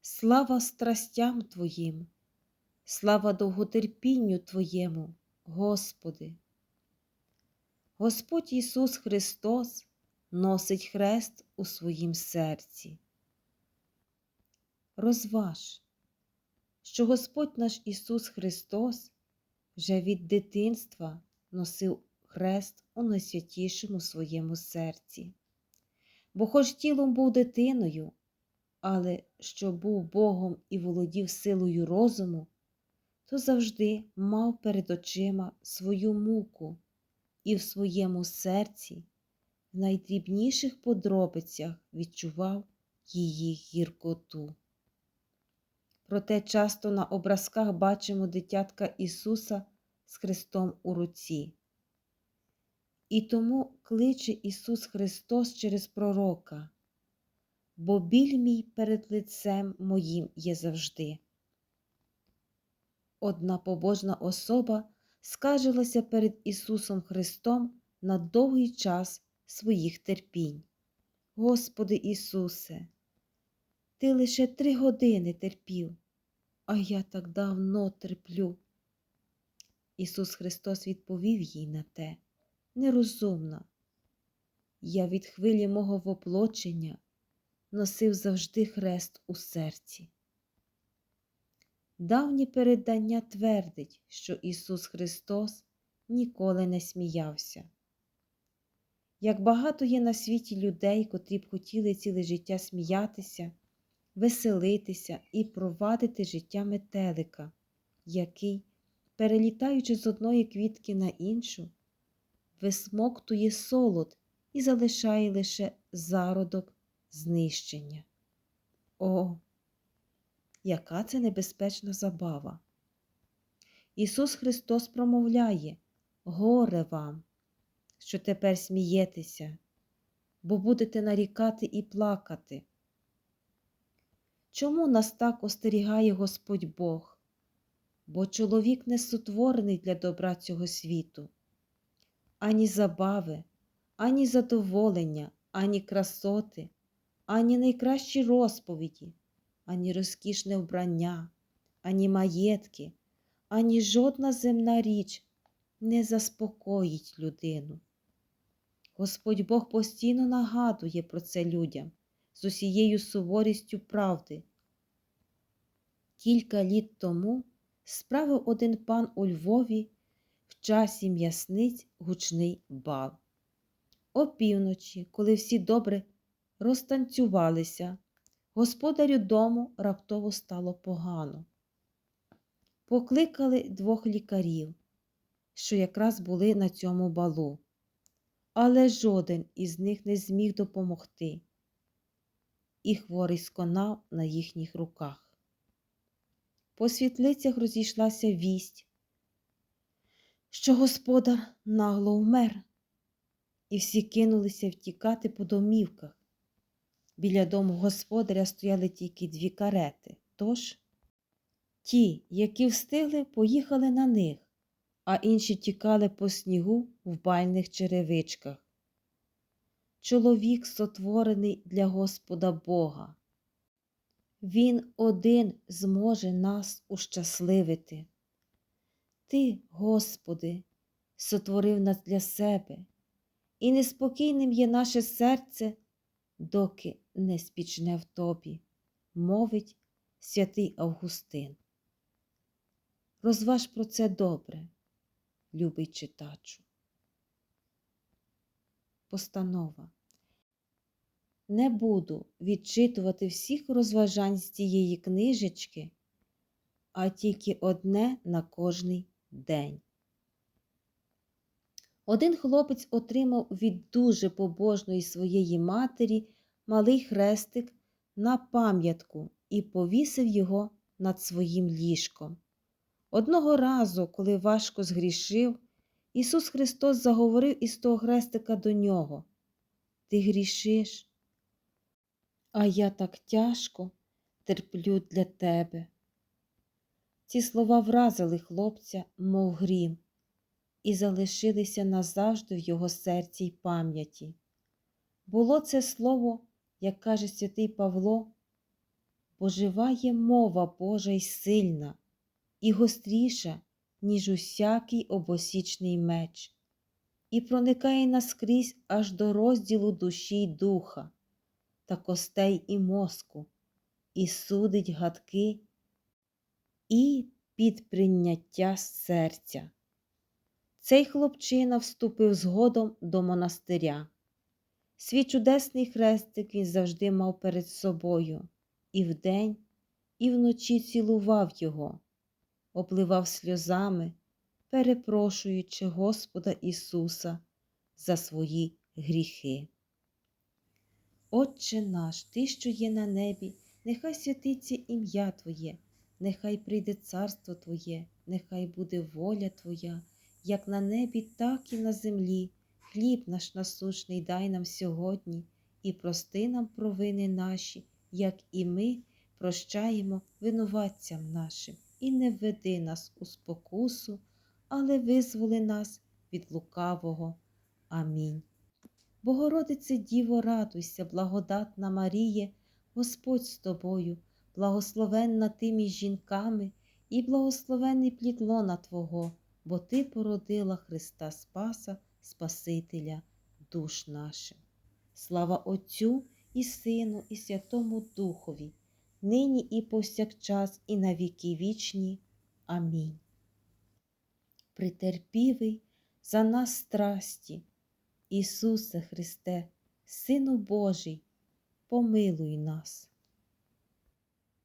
Слава страстям Твоїм, слава довготерпінню Твоєму, Господи. Господь Ісус Христос носить хрест у своїм серці. Розваж, що Господь наш Ісус Христос вже від дитинства носив хрест у найсвятішому своєму серці, бо хоч тілом був дитиною, але що був Богом і володів силою розуму, то завжди мав перед очима свою муку і в своєму серці в найдрібніших подробицях відчував її гіркоту. Проте часто на образках бачимо дитятка Ісуса з Христом у руці. І тому кличе Ісус Христос через пророка, бо біль мій перед лицем моїм є завжди. Одна побожна особа скаржилася перед Ісусом Христом на довгий час своїх терпінь. Господи Ісусе, Ти лише три години терпів, а я так давно терплю. Ісус Христос відповів їй на те нерозумна. Я від хвилі мого воплочення носив завжди хрест у серці. Давнє передання твердить, що Ісус Христос ніколи не сміявся. Як багато є на світі людей, котрі б хотіли ціле життя сміятися, веселитися і провадити життя метелика, який, перелітаючи з одної квітки на іншу, висмоктує солод і залишає лише зародок знищення. О, яка це небезпечна забава! Ісус Христос промовляє горе вам, що тепер смієтеся, бо будете нарікати і плакати. Чому нас так остерігає Господь Бог? Бо чоловік не сотворений для добра цього світу, ані забави, ані задоволення, ані красоти, ані найкращі розповіді, ані розкішне вбрання, ані маєтки, ані жодна земна річ не заспокоїть людину. Господь Бог постійно нагадує про це людям з усією суворістю правди. Кілька літ тому справив один пан у Львові в часі м'ясниць гучний бал. Опівночі, коли всі добре розтанцювалися, господарю дому раптово стало погано. Покликали двох лікарів, що якраз були на цьому балу, але жоден із них не зміг допомогти, і хворий сконав на їхніх руках. По світлицях розійшлася вість, що господар нагло вмер, і всі кинулися втікати по домівках. Біля дому господаря стояли тільки дві карети, тож ті, які встигли, поїхали на них, а інші тікали по снігу в бальних черевичках. Чоловік сотворений для Господа Бога. Він один зможе нас ущасливити. Ти, Господи, сотворив нас для себе, і неспокійним є наше серце, доки не спічне в тобі, мовить святий Августин. Розваж про це добре, любий читачу. Постанова. Не буду відчитувати всіх розважань з цієї книжечки, а тільки одне на кожний день. Один хлопець отримав від дуже побожної своєї матері малий хрестик на пам'ятку і повісив його над своїм ліжком. Одного разу, коли важко згрішив, Ісус Христос заговорив із того хрестика до нього. Ти грішиш, а я так тяжко терплю для тебе. Ці слова вразили хлопця, мов грім, і залишилися назавжди в його серці й пам'яті. Було це слово, як каже святий Павло, поживає мова Божа й сильна, і гостріша, ніж усякий обосічний меч, і проникає наскрізь аж до розділу душі й духа, та костей і мозку, і судить гадки, і під прийняття серця. Цей хлопчина вступив згодом до монастиря. Свій чудесний хрестик він завжди мав перед собою, і вдень, і вночі цілував його, обливав сльозами, перепрошуючи Господа Ісуса за свої гріхи. Отче наш, Ти, що є на небі, нехай святиться ім'я Твоє, нехай прийде царство Твоє, нехай буде воля Твоя, як на небі, так і на землі. Хліб наш насущний дай нам сьогодні і прости нам провини наші, як і ми прощаємо винуватцям нашим, і не введи нас у спокусу, але визволи нас від лукавого. Амінь. Богородице Діво, радуйся, благодатна Маріє, Господь з тобою, благословенна ти між жінками, і благословенний плід лона Твого, бо Ти породила Христа Спаса, Спасителя душ наших. Слава Отцю і Сину, і Святому Духові, нині і повсякчас, і на віки вічні. Амінь. Притерпівий за нас страсті, Ісусе Христе, Сину Божий, помилуй нас.